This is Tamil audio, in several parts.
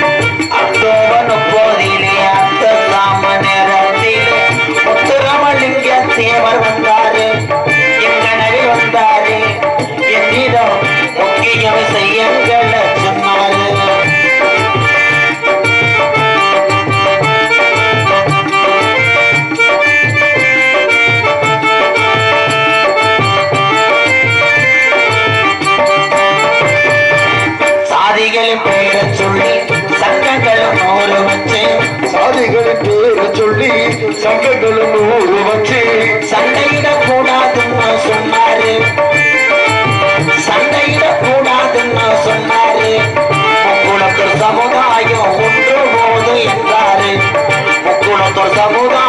Música முக்குளத்தூர் சமுதாயம்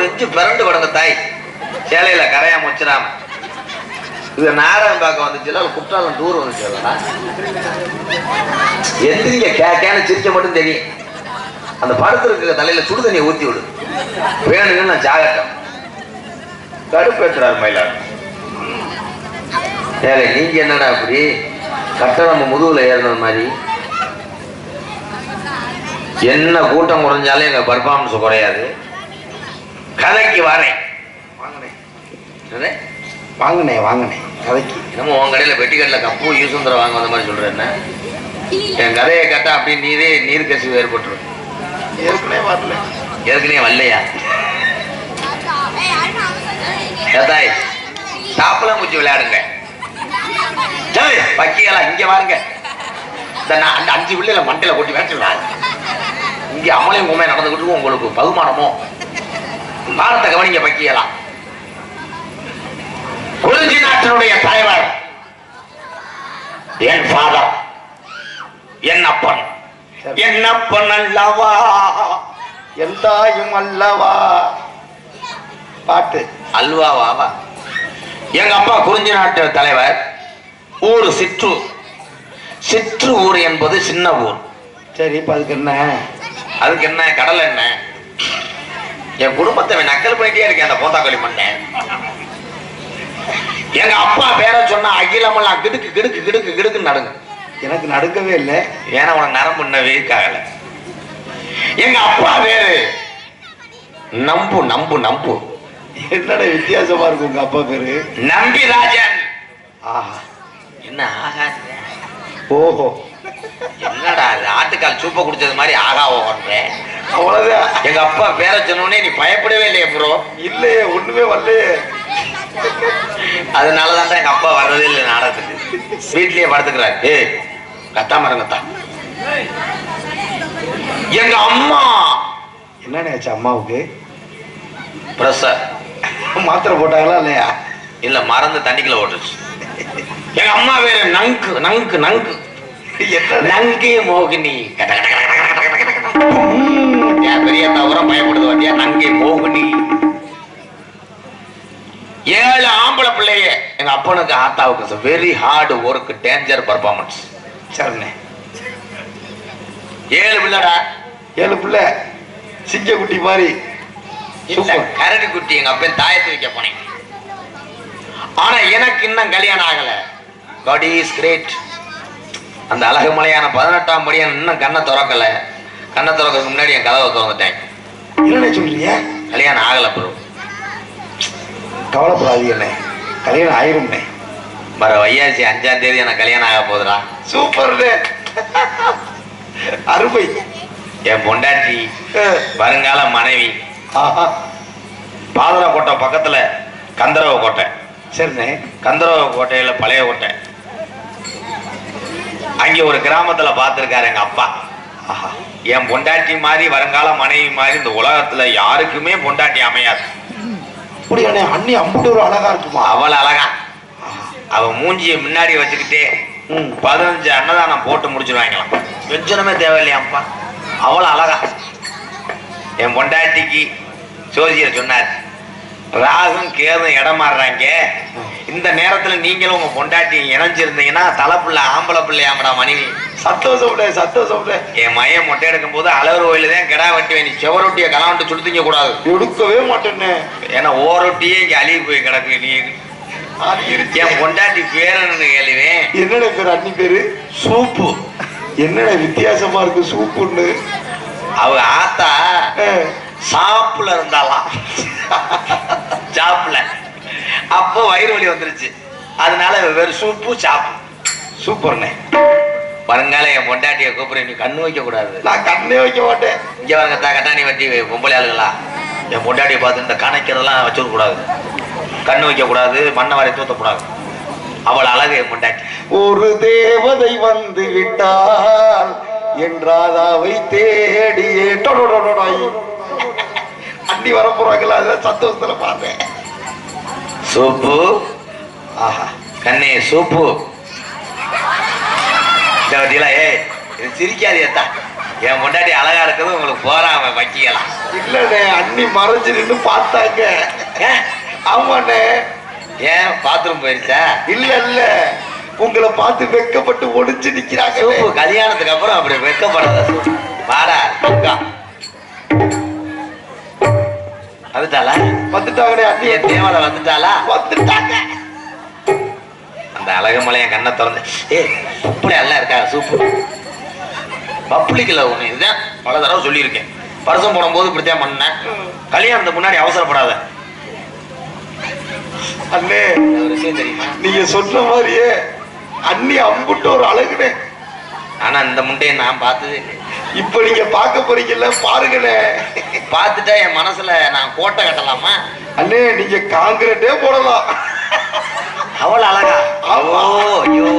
கொஞ்சம் பிறண்டு கொடுங்க தாய். சேலையில கரையா முச்சிடாம இது நாராயண் பார்க்க வந்துச்சுல குற்றாலம் டூர் வந்துச்சுல்லடா எந்திரிங்க கேக்கான்னு சிரிக்க மட்டும் தெரியும். அந்த படுத்திருக்க தலையில சுடு தண்ணியை ஊத்தி விடு. வேணுங்கன்னு நான் ஜாகட்டம் கடுப்பேற்றுறாரு மயிலாடு. ஏழை நீங்க என்னடா அப்படி? கட்ட நம்ம முதுகுல ஏறின மாதிரி. என்ன கூட்டம் குறைஞ்சாலும் எங்க பர்ஃபார்மன்ஸ் குறையாது. கதைக்கு வரேன் வாங்கினேன் என்னது? வாங்கினே வாங்கினே கதைக்கு. என்னமோ உன் கடையில பெட்டி கடையில் கப்பு யூசுந்தரம் வாங்க வந்த மாதிரி சொல்ற என்ன? என் கதையை கேட்டா அப்படி நீரே நீர் கசிவு ஏற்பட்டுரும். ஏற்கனவே வரல. ஏற்கனவே வரலையா? ஏத்தாய் சாப்பிட மூச்சு விளையாடுங்க. பக்கியெல்லாம் இங்க வாருங்க. இந்த நான் அந்த அஞ்சு பிள்ளைல மண்டையில கொட்டி வேச்சிருவாங்க இங்க அமலையும் உண்மை நடந்துகிட்டு உங்களுக்கு பகுமானமோ? பாரத்தை கவனிங்க பக்கியெல்லாம். குறிஞ்சி நாட்டினுடைய தலைவர் என் ஃபாதர் என் அப்பன். என் அப்பன் அல்லவா? என் தாயும் அல்லவா? பாட்டு. அல்வாவா எங்க அப்பா குறிஞ்சி நாட்டு தலைவர் ஊர் சிற்றூர் சிற்று ஊர் என்பது சின்ன ஊர். சரி இப்ப அதுக்கு என்ன? அதுக்கு என்ன? கடல் என்ன? என் குடும்பத்தை நக்கல் பண்ணிட்டே இருக்கேன் அந்த போத்தாக்களி மண்ணேன் எங்க அப்பா பேரை சொன்னா அகிலமெல்லாம் கிடுக்கு கிடுக்கு கிடுக்கு கிடுக்கு நடுங்க. எனக்கு நடுக்கவே இல்லை. ஏன்னா உனக்கு நரம்பு இன்னும் வீக் ஆகல எங்க அப்பா பேரு? நம்பு நம்பு நம்பு. என்னடா வித்தியாசமா இருக்கு உங்க அப்பா பேரு? நம்பிராஜன் ஆஹா. என்ன ஆகாது. ஓஹோ. என்னடா அது ஆட்டுக்கால் சூப்பை குடிச்சது மாதிரி ஆகா ஓடுறேன் அவ்வளவுதான். எங்க அப்பா பேரை சொன்னோடனே நீ பயப்படவே இல்லையே ப்ரோ இல்லையே ஒண்ணுமே வரலையே. அதனாலதான் எங்க அப்பா வர்றதே இல்லை நாடகத்துக்கு. வீட்லயே படுத்துக்கிறாரு. ஏய் கத்தாம இருங்கத்தா எங்க அம்மா. என்னண்ணே ஆச்சு அம்மாவுக்கு? பிரஷர். மாத்திரை போட்டாங்களா இல்லையா? இல்ல மறந்து தண்ணிக்குள்ள ஓட்டுச்சு. எங்க அம்மா பேரு நங்கு நங்கு நங்கு. நங்கே மோகினி. பெரிய தவிரம் பயப்படுது வந்தியா நங்கே மோகினி. ஏழு ஆம்பளை பிள்ளைய. எங்க அப்பனுக்கு ஆத்தாவுக்கு very hard work danger performance சரிண்ணே. ஏழு பிள்ளடா. ஏழு பிள்ளை. சிங்க குட்டி மாதிரி. கரடி குட்டி எங்க அப்பன் தாயத்து வைக்க போனேன். ஆனா எனக்கு இன்னும் கல்யாணம் ஆகல. காட் இஸ் கிரேட் அந்த அழகு மலையான பதினெட்டாம் படியன் இன்னும் கண்ணை திறக்கல. கண்ணை திறக்கிறதுக்கு முன்னாடி என் கதவை திறந்துட்டேன். என்னண்ணே சொல்றீங்க? கல்யாணம் ஆகல ப்ரோ. கவலைப்படாதீங்கண்ணே கல்யாணம் ஆயிரும்ண்ணே. வர வையாசி அஞ்சாம் தேதி எனக்கு கல்யாணம் ஆக போகுதுடா. சூப்பர்ண்ணே. அருமை. என் பொண்டாட்டி வருங்கால மனைவி. பாதர கோட்டை பக்கத்துல கந்தரவ கோட்டை. சரிண்ணே. கந்தரவ கோட்டையில பழைய கோட்டை. அங்கே ஒரு கிராமத்துல பார்த்திருக்காரு எங்க அப்பா. என் பொண்டாட்டி மாதிரி வருங்கால மனைவி மாதிரி இந்த உலகத்துல யாருக்குமே பொண்டாட்டி அமையாது. அப்படியாண்ணே அண்ணி அம்புட்டு ஒரு அழகா இருக்குமா? அவள் அழகா. அவ மூஞ்சிய முன்னாடி வச்சுக்கிட்டே பதினஞ்சு அன்னதானம் போட்டு முடிச்சிருவாங்களாம் வெஞ்சனமே தேவையில்லையாப்பா அவள் அழகா. என் பொண்டாட்டிக்கு ஜோசியர் சொன்னார் ராகும் கேதும் இடம் மாறுறாங்க. இந்த நேரத்துல நீங்களும் உங்க பொண்டாட்டி இணைஞ்சிருந்தீங்கன்னா தலைப்புள்ள ஆம்பளை பிள்ளையாமடா மனைவி. சந்தோஷம்ண்ணே சந்தோஷம்ண்ணே என் மையம் மொட்டை எடுக்கும் போது அளவு கோயில தான் கிடா வெட்டுவேன் நீ செவரொட்டியை கலாண்டு சுடுத்திங்க கூடாது. எடுக்கவே மாட்டேண்ணே ஏன்னா ஓரொட்டியே இங்க அழுகி போய் கிடக்கு நீ. என் பொண்டாட்டி பேரன்னு கேளுவேன் என்னண்ணே பேர் அண்ணி பேரு? சூப்பு. என்னண்ணே வித்தியாசமா இருக்கு சூப்புன்னு? அவ ஆத்தா. சாப்புல இருந்தாலாம். சாப்புல அப்போ வயிறு வலி வந்துருச்சு. அதனால வெறும் சூப்பு சாப்பு சூப்பர்ண்ணே வருங்கால என் பொண்டாட்டியை கூப்பிடுற நீ கண்ணு வைக்க கூடாது. நான் கண்ணே வைக்க மாட்டேன். இங்க வரங்க தா கட்டாணி வட்டி பொம்பளை ஆளுங்களா என் பொண்டாட்டியை பார்த்து இந்த கணக்கிறதெல்லாம் வச்சுக்க கூடாது கண்ணு வைக்க கூடாது மண்ணை வரை தூத்தக்கூடாது. அவள் அழகு என் பொண்டாட்டி. ஒரு தேவதை வந்து விட்டால் என்றாதாவை தேடியே. டொடொடொடொடொய். அண்ணி வர போறாங்களா அதான் சந்தோஷத்துல பார்த்தேன். சூப்பு. ஆஹா. கண்ணே சூப்பு. ஏய் இது சிரிக்காதியத்தா என் பொண்டாட்டி அழகா இருக்கிறது உங்களுக்கு போறாம வக்கிக்கலாம் இல்லண்ணே அண்ணி மறைஞ்சு நின்று பார்த்தாங்க? ஆமாண்ணே. ஏன் பாத்ரூம் போயிருச்சா? இல்ல இல்ல. உங்களை பார்த்து வெக்கப்பட்டு ஒடிச்சு நிக்கிறாங்க. கல்யாணத்துக்கு அப்புறம் அப்படி வெக்கப்படாத. வாடா. வந்துட்டாளா? வந்துட்டாங்கண்ணே அண்ணி என் தேவதை வந்துட்டாளா? வந்துட்டாங்க. அந்த அழகு மலையன் கண்ணை திறந்து ஏ இப்படி எல்லாம் இருக்கா சூப்பு? பப்ளிக்ல ஒண்ணு இதுதான் பல தடவை சொல்லியிருக்கேன். பரிசம் போடும்போது இப்படித்தான் பண்ணேன். கல்யாணத்துக்கு முன்னாடி அவசரப்படாத. அண்ணே நீங்க சொன்ன மாதிரியே அண்ணி அம்புட்டு ஒரு அழகுனே. ஆனா இந்த முட்டையை நான் பார்த்தது. இப்ப நீங்க பார்க்க போறீங்கல்ல பாருங்கண்ணே பார்த்துட்டா என் மனசுல நான் கோட்டை கட்டலாமா? அண்ணே நீங்க காங்கிரட்டே போடலாம். அவள் அழகா. ஓ ஐயோ.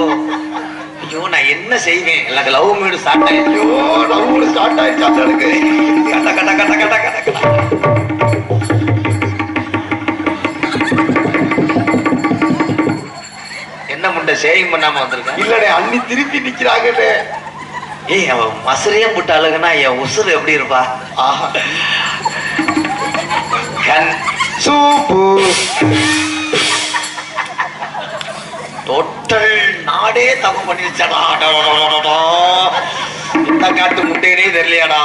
ஐயோ நான் என்ன செய்வேன்? எனக்கு லவ் மீடு ஸ்டார்ட் ஆயிடுச்சு. ஐயோ நம்ம ஸ்டார்ட் ஆயிடுச்சு அந்த எனக்கு கட்ட கட்ட கட்ட கட்ட கட்ட கட்ட. என்ன முண்டை சேவிங் பண்ணாம வந்திருக்கேன் இல்லண்ணே அண்ணி திருப்பி நிக்கிறாங்கண்ணே. ஏய் அவன் மசுரையே போட்ட அழகுனா என் உசுறு எப்படி இருப்பா? ஆஹா கண் சூப்பு. டோட்டல் நாடே தப்பு பண்ணிருச்சடா. இந்த காட்டு முட்டையினே தெரியலையாடா.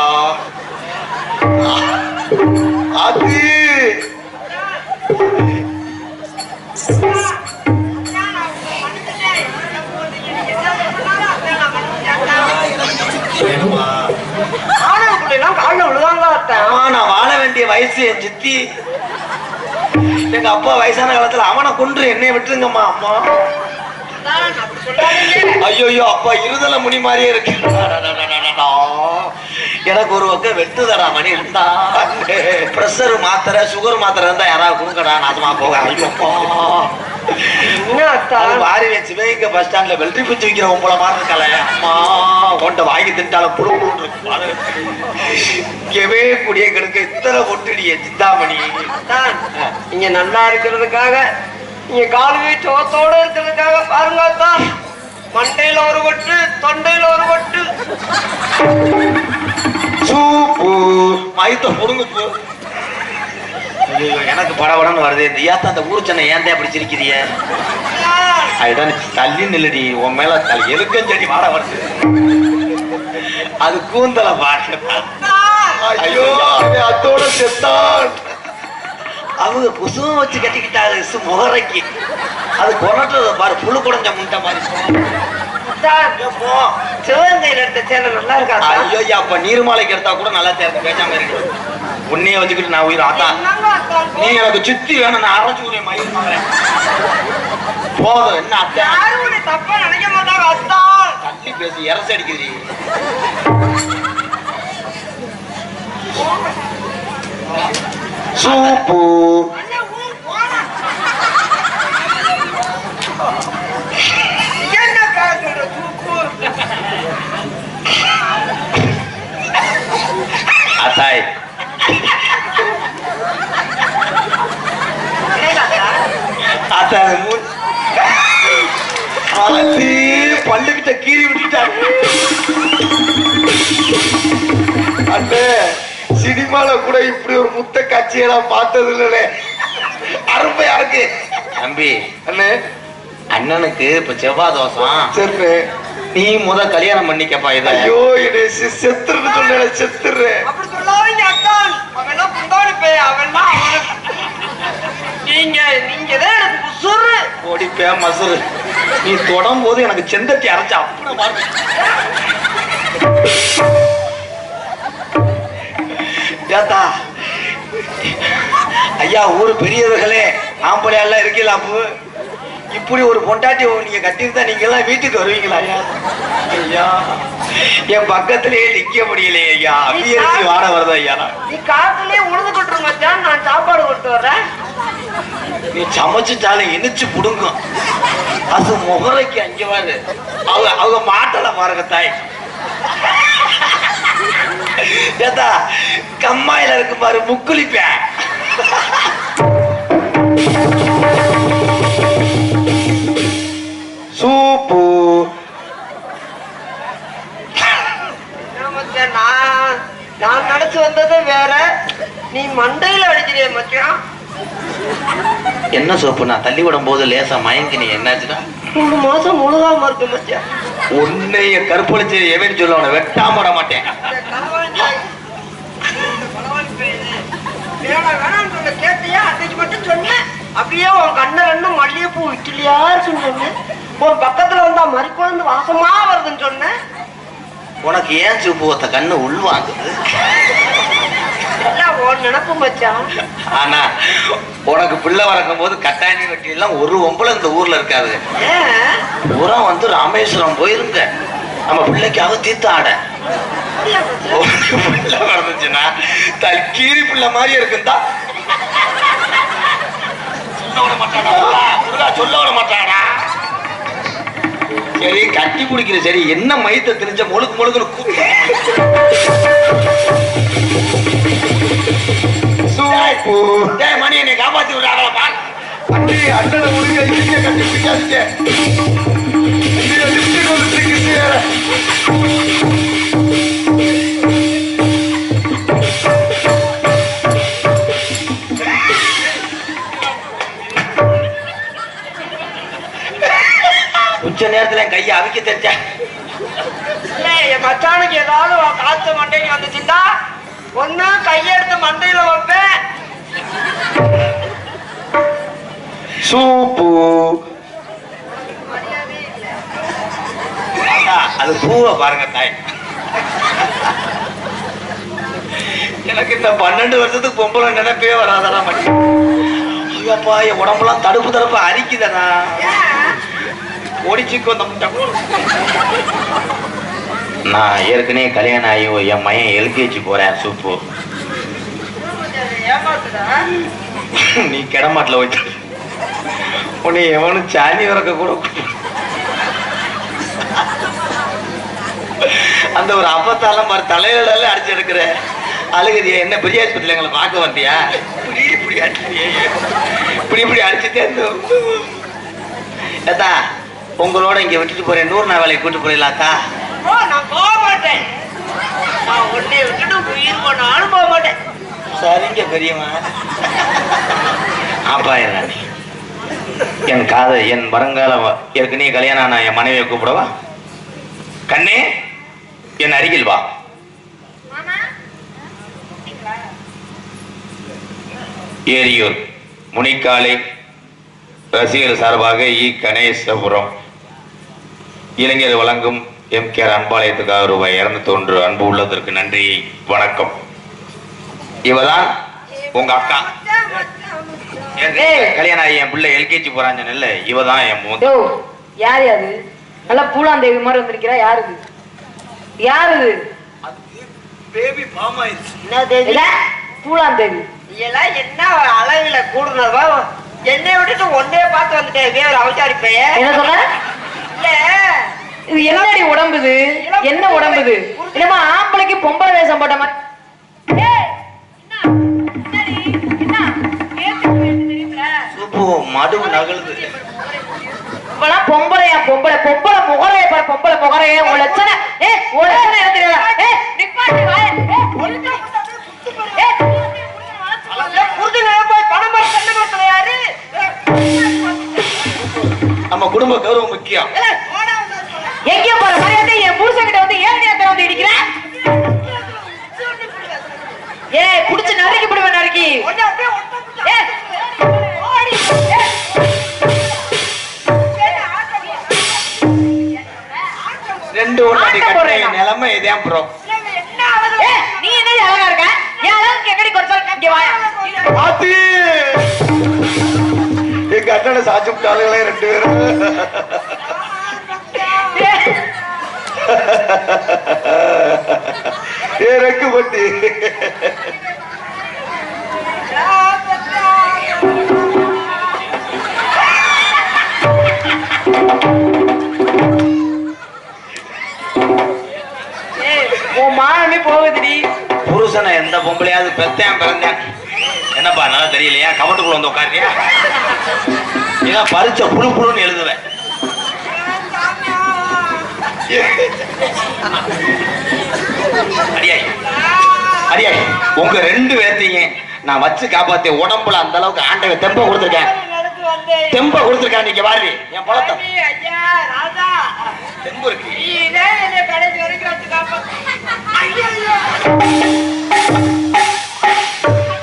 அது. ஆமா நான் வாழ வேண்டிய வயசு என் சித்தி. எங்க அப்பா வயசான காலத்துல அவனை கொன்று என்னைய விட்டுருங்கம்மா அம்மா. ஐயோ அப்பா இருதல முனி மாதிரியே இருக்கு. எனக்கு ஒரு பக்கம் வெட்டுதடா மணி இருந்தா. பிரஷர் மாத்திரை சுகர் மாத்திரை இருந்தா யாராவது கொடுக்கடா நாசமா போக என்ன? அது வாரி வச்சு சிவகங்கை பஸ் ஸ்டாண்ட்ல வெள்ளரி பிச்சு விற்கிற உங்களை மாதிரி இருக்கல அம்மா கொண்ட வாங்கி தின்ட்டாலும் புழு புழு இருக்கு. பாரு. இங்கவே கூடிய கிடக்க இத்தனை பொட்டுடிய சிந்தாமணி. நீங்க நல்லா இருக்கிறதுக்காக நீங்க காலுவே சோத்தோட இருக்கிறதுக்காக பாருங்க மண்டையில ஒரு கொட்டு தொண்டையில ஒரு கொட்டு சூப்பு. மயத்த ஐயோ எனக்கு படபடன்னு வருது. இந்த ஏத்த அந்த ஊர் சென்னை ஏன்டே அப்படி சிரிக்கிறிய அத்தான், தள்ளி நில்லடி. உன் மேல தள்ளி. எலுக்கஞ்செடி வாட வருது? அது கூந்தல. ஐயோ அத்தோட செத்தான். அவங்க குசுமம் வச்சு கட்டிக்கிட்டாங்க சு முகரைக்கு. அது கொரட்டுறத பாரு புழு குடஞ்ச முட்டை மாதிரி. சிவகங்கையில எடுத்த சேலை நல்லா இருக்கா? ஐயோ அப்ப நீர்மாலைக்கு எடுத்தா கூட நல்லா தேர்ந்து பேசாம இருக்கு உன்னைய வச்சுக்கிட்டு நான் உயிர் ஆத்தா. நீ எனக்கு சுத்தி வேணும் நான் அரைச்சு உன்னை மயில் போதும் என்ன அத்தை தப்பா நினைக்க மாட்டாங்க அத்தான் தள்ளி பேசி இறச அடிக்குது சூப்பு. அத்தாய் மூ- ஆத்தி பல்லுகிட்ட கீறி விட்டுட்டாங்க அண்ணே சினிமால கூட இப்படி ஒரு முத்த காட்சியை நான் பார்த்தது இல்லைண்ணே அருமையா இருக்கு தம்பி அண்ணே. அண்ணனுக்கு இப்ப செவ்வாய் தோசம் சரி நீ முத கல்யாணம் பண்ணிக்கப்பா இத. ஐயோ செ- செத்துருன்னு சொன்ன செத்துறேன் அப்படி சொல்லாதீங்க அத்தான் அவெல்லாம் குந்தாணி பேய் அவெல்லாம் அவனு நீங்க நீங்க தான் எனக்கு உசுறு ஓடி பே மசுரு நீ தொடும் போது எனக்கு செந்தட்டி அரைச்சா பாரு. ஏத்தா. ஐயா ஊரு பெரியவர்களே ஆம்பளையெல்லாம் இருக்கீங்களா அப்போ? இப்படி ஒரு பொண்டாட்டி நீங்க கட்டியிருந்தா நீங்க எல்லாம் வீட்டுக்கு வருவீங்களா ஐயா? ஐயா என் பக்கத்திலேயே நிக்க முடியலையே ஐயா. அபியரிசி வாட வருது ஐயா. நீ காத்துலயே உழுது கொட்டுரு மச்சான் நான் சாப்பாடு கொண்டு வர்றேன். நீ சமைச்சுட்டாலும் இனிச்சு புடுங்கும். அது முகரைக்கு அங்க வாரு அவங்க அவங்க மாட்டல பாருங்க தாய். ஏத்தா கம்மாயில இருக்கு பாரு முக்குளிப்பேன். என்ன சோப்பு நான் தள்ளி விடும் போது லேசா மயங்கி நீ என்னாச்சுன்னா மூணு மாசம் முழுகாம இருக்கு மச்சான். உன்னைய கற்பழிச்சு எவன் சொல்ல உன வெட்டாம விட மாட்டேன். கேட்டியா? அன்னைக்கு மட்டும் சொன்னேன். அப்படியே உன் கண்ண மல்லிகைப்பூ இருக்குன்னு சொன்னேன் உன் பக்கத்துல வந்தா மறிக்குழந்து வாசமா வருதுன்னு சொன்னேன். உனக்கு ஏன் சூப்பு ஒத்த கண்ணு உள்வாங்குது? எல்லாம் உன் நினப்பு மச்சான். ஆனா உனக்கு பிள்ளை வளர்க்கும் போது கட்டாணி வெட்டி எல்லாம் ஒரு ஒம்பளை இந்த ஊர்ல இருக்காது. பூரா வந்து ராமேஸ்வரம் போயிருங்க நம்ம பிள்ளைக்காக தீர்த்த ஆட. பிள்ளை வளர்ந்துச்சுன்னா தற்கீரி பிள்ளை மாதிரி இருக்குந்தா. சொல்ல விட மாட்டாடா சரி கட்டி பிடிக்கிற சரி என்ன மயத்தை தெரிஞ்ச முழுக்கு சூப்பு டேய் மணி என்னை காப்பாத்தி விடுறாங்களா பாரு. அண்ணி அண்ணனை கட்டி பிடிக்காதீங்க. லிப்டிக் வந்துட்டு வேற உச்ச நேரத்துல என் கையை அவிக்க தெரிஞ்சேன் இல்ல, என் மச்சானுக்கு ஏதாவது காத்து மண்டைக்கு வந்துச்சுன்னா ஒண்ணு கையெடுத்து மண்டையில வைப்பேன். சூப்பு. அது பூவை பாருங்க தாய். எனக்கு இந்த பன்னெண்டு வருஷத்துக்கு பொம்பளை நினைப்பே வராதடா மணி முடியலப்பா என் உடம்புலாம் தடுப்பு தடுப்பு அரிக்குதானா ஒடிச்சுக்கோ இந்த நான் ஏற்கனவே கல்யாணம் ஆகி என் மையன் எல்கேஜி போறேன் சூப்பு. ஏமாத்துடா. நீ கிடமாட்டில் வச்சு உன்னை எவனும் சாணி வரக்க கூட அந்த ஒரு அப்பத்தால மாதிரி தலையில அடிச்சு எடுக்கிற அழுகுதியா என்ன பெரிய ஆஸ்பத்திரியில் எங்களை பார்க்க வந்தியா? இப்படி இப்படி அடிச்சு இப்படி இப்படி அடிச்சுட்டே இருந்தோம் ஏத்தா உங்களோட இங்க விட்டுட்டு போறேன். நூறு நாள் வேலைக்கு கூட்டு போறீங்களாத்தா ஓ நான் போக மாட்டேன். நான் உன்னை விட்டுட்டு உயிர் போனாலும் போக மாட்டேன். சரிங்க பெரியம்மா. ஆப்பா ராணி என் காதல் என் வருங்கால வ- ஏற்கனவே கல்யாணம் ஆன என் மனைவியை கூப்பிடவா? கண்ணே என் அருகில் வா. ஏரியூர் முனிக்காலை ரசிகர் சார்பாக இ. கணேசபுரம். இளைஞர் வழங்கும் எம். கே. அன்பாலயத்துக்காக ரூபாய் இருநூத்தி ஒன்று அன்பு உள்ளதற்கு நன்றி வணக்கம். இவதான் உங்க அக்கா. கல்யாணம் ஆகி என் பிள்ளை எல்கேஜி போறான்னு சொன்னேன்ல இவ தான் என் மூத்த யார் அது நல்லா பூலாந்தேவி மாதிரி வந்திருக்கிறா யாரு இது யாரு இது பேபி பாம் என்ன தேவி? இல்ல பூலாந்தேவி. இதெல்லாம் என்ன அளவுல கூடுனதா என்னை விட்டுட்டு ஒன்னே பார்த்து வந்துட்டேன் வேற அவசாரி பைய என்ன சொல்ற இல்ல. இது என்னடி உடம்பு இது என்ன உடம்பு இது என்னமா ஆம்பளைக்கு பொம்பளை வேஷம் போட்ட மாதிரி சூப்பு மடு நகழுது. இப்பெல்லாம் பொம்பளையா பொம்பளை பொம்பளை முகரைய பாரு பொம்பளை முகரைய உன் லட்சணம் ஏ உன் லட்சணம் என்ன தெரியாதா ஏ நிப்பாட்டி வாய. ஏ ஏ நம்ம குடும்ப கௌரவம் முக்கியம். எங்க போற மரியாதை என் புருஷன்கிட்ட வந்து ஏன் நேரத்துல வந்து இடிக்கிற ஏய் புடிச்சு நறுக்கி விடுவேன் நறுக்கி. ஒண்ணு ரெண்டு கட்டின போடுறேனா? நிலைமை இதான் ப்ரோ நீ என்ன அழகா இருக்க? என் அழகுக்கு எங்கடி குறைச்சல் இங்க வாயா. ஆத்தி எங்க அண்ணனை சாச்சு விட்டாளுங்களே ரெண்டு பேரும். ஏ ரெக்கு பட்டி. ஏய், உன் மானமே போகுதுடி புருஷனை எந்த பொம்பளையாவது பெத்தேன் பிறந்தேன். என்னப்பா நல்லா தெரியலையா? கவட்டுக்குள்ள வந்து உட்காரியா ஏன் பரிச்ச புழு புழுன்னு எழுதுவேன். அடியாய் அடியாய் உங்க ரெண்டு பேர்த்தையும் நான் வச்சு காப்பாத்தி உடம்புல அந்த அளவுக்கு ஆண்டவன் தெம்ப கொடுத்துருக்கேன். தெம்ப கொடுத்துருக்கேன் நீங்க பாரு என் பழத்தை என்னை கடைசி வரைக்கும்.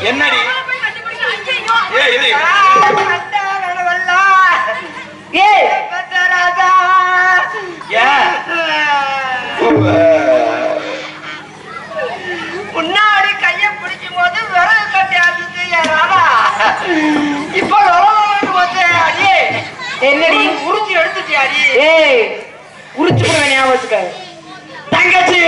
என்னடி? ஏ இது லொலலொலன்னு போச்சு அடியே என்னடி? உறிஞ்சி எடுத்துச்சு அடி ஏய். உரிச்சு போடுவேன் ஞாபகம் வச்சுக்க தங்கச்சி!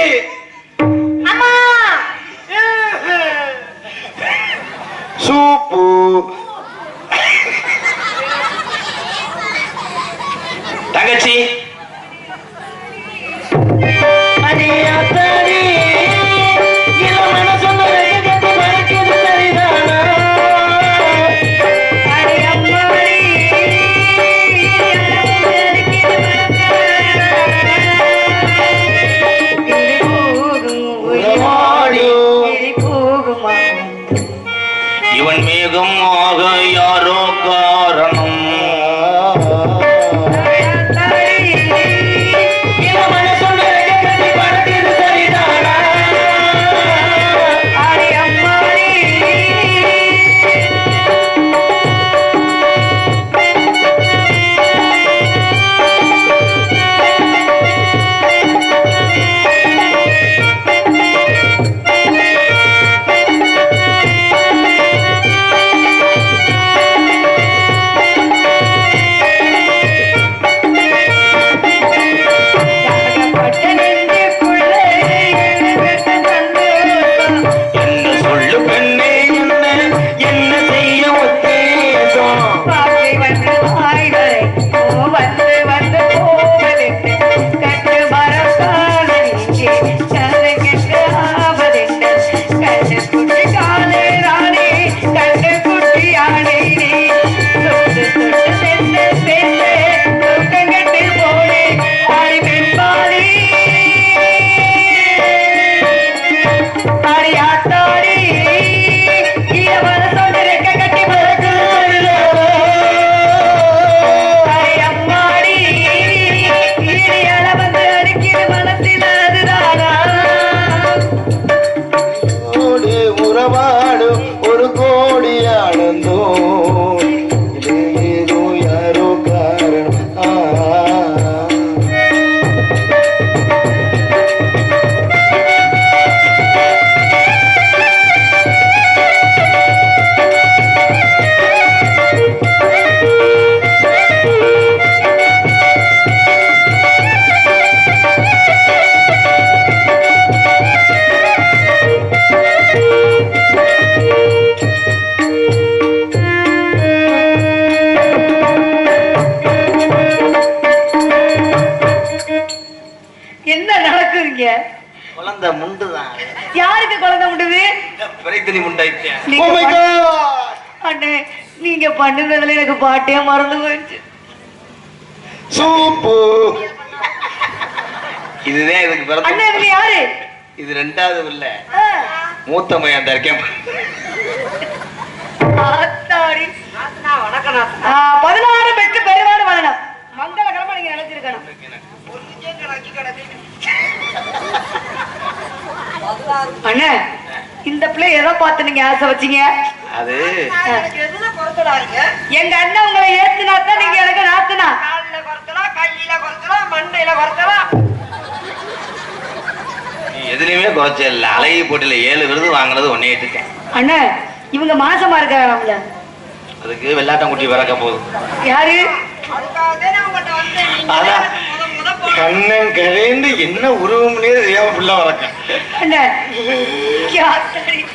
பாட்டே மறந்து போயிடுச்சு சூப்பு இதுதான் இதுக்கு பிறந்த யாரு இது ரெண்டாவது இல்ல மூத்த மையம் அந்த இருக்கேன் பதினாறு பெற்று பெருவாடு வரணும் மங்களகரமா நீங்க நினைச்சிருக்கணும். அண்ணே இந்த பிள்ளை எதை பார்த்து நீங்க ஆசை வச்சீங்க அது எங்க அண்ணன் உங்களை ஏத்துனா தான் நீங்க எனக்கு நாத்துனா. காலில குறைச்சலாம் கையில குறைச்சலாம் மண்டையில குறைச்சலாம் எதுலயுமே குறைச்சல அழகி போட்டியில ஏழு விருது வாங்கினது ஒன்னே இருக்கேன் அண்ணா இவங்க மாசமா இருக்காங்க அதுக்கு வெள்ளாட்டம் குட்டி பிறக்க போதும் யாரு? கண்ணன் கரைந்து என்ன உருவம்னே தெரியாம புள்ள வரக்க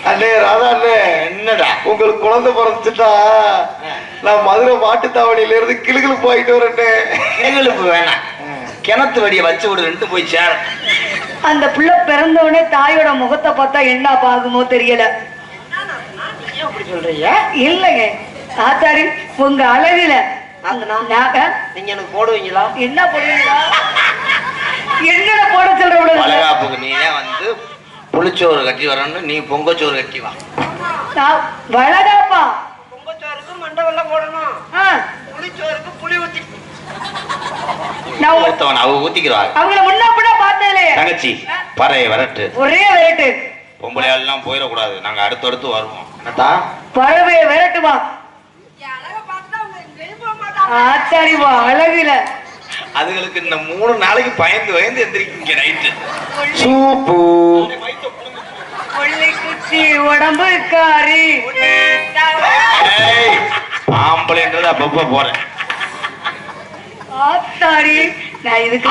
அண்ணே ராதா அண்ணே என்னடா? உங்களுக்கு குழந்தை பிறந்துச்சுட்டா நான் மதுரை மாட்டுத்தாவணியில இருந்து கிளுகிளு போயிட்டு வரேன்னே. எங்களுக்கு வேணாம். கிணத்து வெடியை வச்சு விடு ரெண்டு போய் சேர அந்த புள்ள பிறந்த உடனே தாயோட முகத்தை பார்த்தா என்ன பாகுமோ தெரியல. சொல்றீங்க? இல்லைங்க. ஆத்தாடி உங்க அழகுல. நாத்தனா, நாங்க நீங்க எனக்கு போடுவீங்களா? என்ன போடுவீங்களா? என்னோட போட சொல்ற விட வளகாப்புக்கு நீ வந்து புளிச்சோறு கட்டி வரணும் நீ பொங்கச்சோறு கட்டி வா. நான் வளகாப்பா பொங்கச்சோறுக்கு மண்டை வெள்ளம் போடணும். புளிச்சோறுக்கு புளி ஊத்தி. தங்கச்சி பறைய வரட்டு. ஒரே விரட்டு. பொம்பளை எல்லாம் போயிடக்கூடாது. நாங்க அடுத்தடுத்து வருவோம். என்னத்தா? பறவை விரட்டுமா? வா அழகுல. அதுகளுக்கு இந்த மூணு நாளைக்கு பயந்து பயந்து எந்திரிக்கீங்க நைட்டு. சூப்பு. குச்சி உடம்பு காரி ஆம்பளைன்றது அப்பப்ப போறேன். ஆத்தாடி நான் இதுக்கு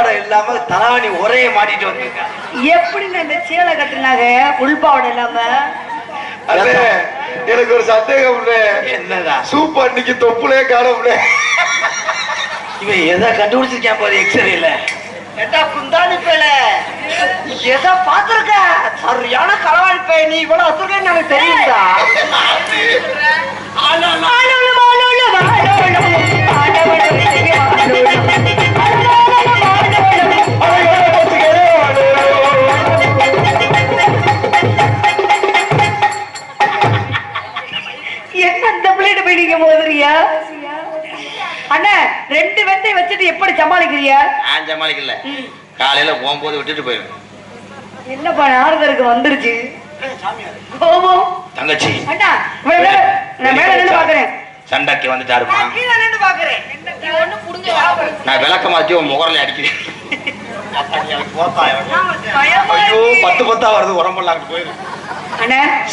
உள்பாடம் இல்லாம தலாவணி ஒரே மாட்டிட்டு வந்திருக்க எப்படிங்க இந்த சேலை கட்டுனாங்க உள்பாவடை இல்லாம எனக்கு ஒரு சந்தேகம். என்னடா சூப்பு அன்னைக்கு தொப்புலே காணோம்னே இவன் எதை கண்டுபிடிச்சிருக்கான் பாரு எக்ஸ்ரேல ஏட்டா குந்தாணி பேல எதை பாத்திருக்க சரியான களவாணி பே நீ இவ்வளவு அசுரன்னு எனக்கு தெரியுதா சொல்லிட்டு போயிட்டீங்க போதுறியா அண்ணா ரெண்டு பேர்த்தை வச்சுட்டு எப்படி சமாளிக்கிறியா நான் சமாளிக்கல. காலையில போகும்போது விட்டுட்டு போயிருக்கோம் என்னப்பா நாரதருக்கு வந்துருச்சு? கோபம்? தங்கச்சி. அண்ணா நான் பாக்குறேன். நான் விளக்கமா உன் முகரில் பத்து பத்தா வருது உடம்பெல்லாம் போயிரு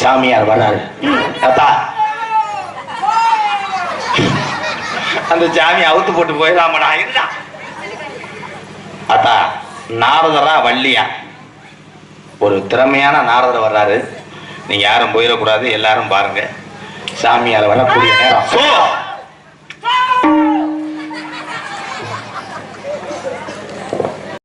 சாமியார் வராரு அந்த சாமி அவுத்து போட்டு போயிடலாமடா இருந்தா அத்தா நாரதரா வள்ளியா. ஒரு திறமையான நாரதர் வர்றாரு. நீங்க யாரும் போயிடக்கூடாது எல்லாரும் பாருங்க. சாமியார் வரக்கூடிய நேரம்.